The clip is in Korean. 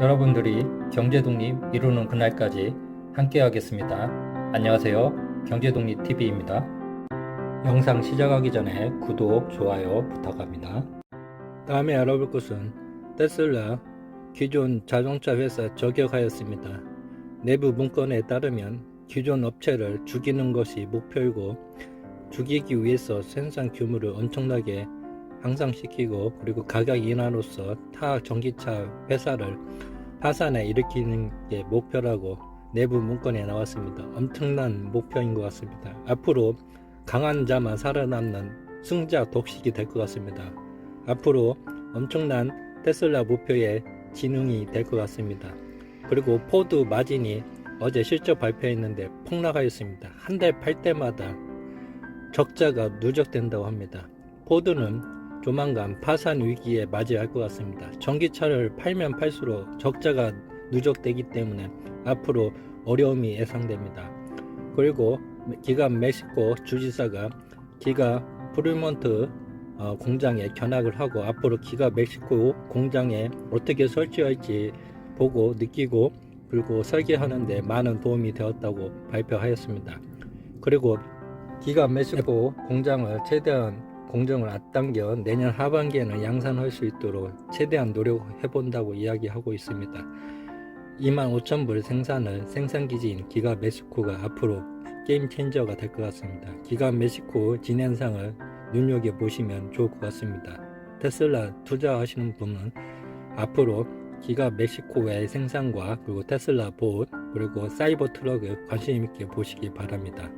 여러분들이 경제 독립 이루는 그날까지 함께 하겠습니다. 안녕하세요. 경제 독립TV입니다. 영상 시작하기 전에 구독, 좋아요 부탁합니다. 다음에 알아볼 것은 테슬라 기존 자동차 회사 저격하였습니다. 내부 문건에 따르면 기존 업체를 죽이는 것이 목표이고 죽이기 위해서 생산 규모를 엄청나게 향상시키고 그리고 가격 인하로서 타 전기차 회사를 파산에 일으키는 게 목표라고 내부 문건에 나왔습니다. 엄청난 목표인 것 같습니다. 앞으로 강한 자만 살아남는 승자 독식이 될 것 같습니다. 앞으로 엄청난 테슬라 목표의 진흥이 될 것 같습니다. 그리고 포드 마진이 어제 실적 발표했는데 폭락하였습니다. 한대팔 때마다 적자가 누적된다고 합니다. 포드는 조만간 파산 위기에 맞이할 것 같습니다. 전기차를 팔면 팔수록 적자가 누적되기 때문에 앞으로 어려움이 예상됩니다. 그리고 기가 멕시코 주지사가 기가 프리먼트 어, 공장에 견학을 하고 앞으로 기가 멕시코 공장에 어떻게 설치할지 보고 느끼고 그리고 설계하는데 많은 도움이 되었다고 발표하였습니다. 그리고 기가 멕시코 공장을 최대한 공정을 앞당겨 내년 하반기에는 양산할 수 있도록 최대한 노력해 본다고 이야기하고 있습니다. 2만 5천 불 생산을 생산기지인 기가 멕시코가 앞으로 게임 체인저가 될 것 같습니다. 기가 멕시코 진행상을 눈여겨 보시면 좋을 것 같습니다. 테슬라 투자하시는 분은 앞으로 기가 멕시코의 생산과 그리고 테슬라 보트 그리고 사이버 트럭을 관심 있게 보시기 바랍니다.